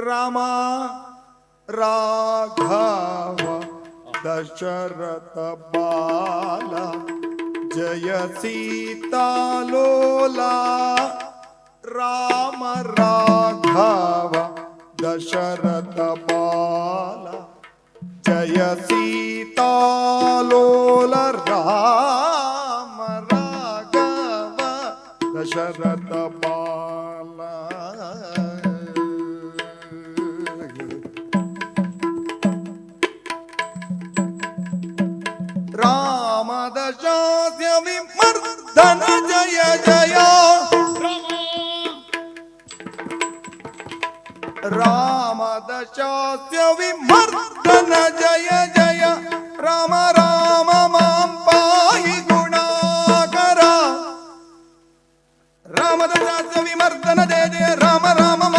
रामा, राघव, दशरथ बाला, जय सीता लोला, राम राघव, दशरथ बाला, जय सीता लोल, राम राघव, दशरथ बाला। पादशास्य विमर्दन जय जय रामदशास्य विमर्दन जय जय राम राम माँ पाहि गुणाकर रामदशास्य विमर्दन जय जय राम राम